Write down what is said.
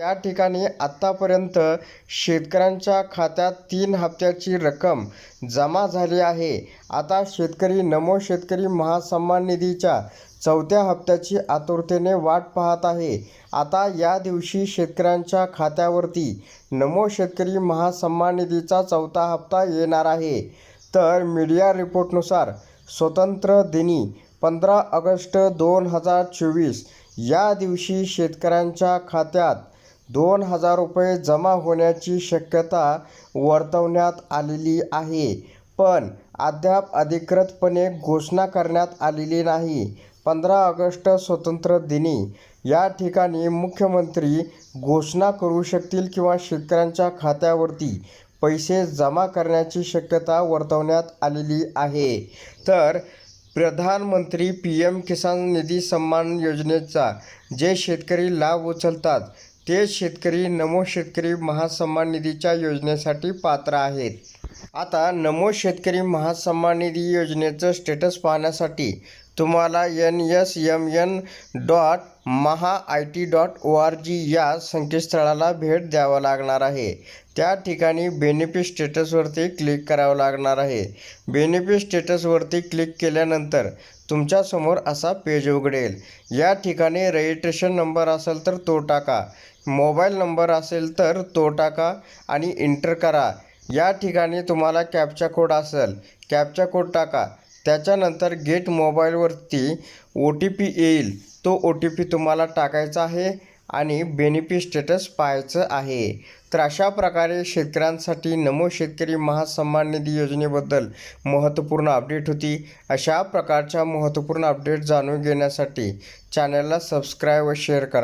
या ठिकाणी आत्तापर्यंत शेतकऱ्यांच्या खात्यात तीन हप्त्याची रक्कम जमा झाली आहे. आता शेतकरी नमो शेतकरी महासन्मान निधीच्या चौथ्या हप्त्याची आतुरतेने वाट पाहत आहे. आता या दिवशी शेतकऱ्यांच्या खात्यावरती नमो शेतकरी महासन्मान निधीचा चौथा हप्ता येणार आहे. तर मीडिया रिपोर्टनुसार स्वतंत्र दिनी पंधरा ऑगस्ट दोन हजार चोवीस या दिवशी शेतकऱ्यांच्या खात्यात दोन हजार रुपये जमा होण्याची शक्यता वर्तवण्यात आलेली आहे. पण अद्याप अधिकृतपणे घोषणा करण्यात आलेली नाही. पंधरा ऑगस्ट स्वतंत्र दिनी या ठिकाणी मुख्यमंत्री घोषणा करू शकतील किंवा शेतकऱ्यांच्या खात्यावरती पैसे जमा करण्याची शक्यता वर्तवण्यात आलेली आहे. तर प्रधानमंत्री पी एम किसान निधी सन्मान योजनेचा जे शेतकरी लाभ उचलतात ते शेतकरी नमो शेतकरी महासन्मान निधीच्या योजनेसाठी पात्र आहेत. आता नमो शेतकरी महासन्मान निधी योजनेचं स्टेटस पाहण्यासाठी तुम्हाला N S M N dot Maha I T dot O R G या संकेतस्थळाला भेट द्यावं लागणार आहे. त्या ठिकाणी बेनिफिट स्टेटसवरती क्लिक करावं लागणार आहे. बेनिफिट स्टेटसवरती क्लिक केल्यानंतर तुमच्यासमोर असा पेज उघडेल. या ठिकाणी रजिस्ट्रेशन नंबर असेल तर तो टाका. मोबाईल नंबर असेल तर तो टाका आणि इंटर करा. या ठिकाणी तुम्हाला कॅपचा कोड असेल कॅपचा कोड टाका. त्याच्यानंतर गेट मोबाईलवरती ओ टी पी येईल. तो ओ टी पी तुम्हाला टाकायचा आहे आणि बेनिफिट स्टेटस पाहायचं आहे. तर अशा प्रकारे शेतकऱ्यांसाठी नमो शेतकरी महासन्मान निधी योजनेबद्दल महत्त्वपूर्ण अपडेट होती. अशा प्रकारच्या महत्त्वपूर्ण अपडेट जाणून घेण्यासाठी चॅनलला सबस्क्राईब व शेअर करा.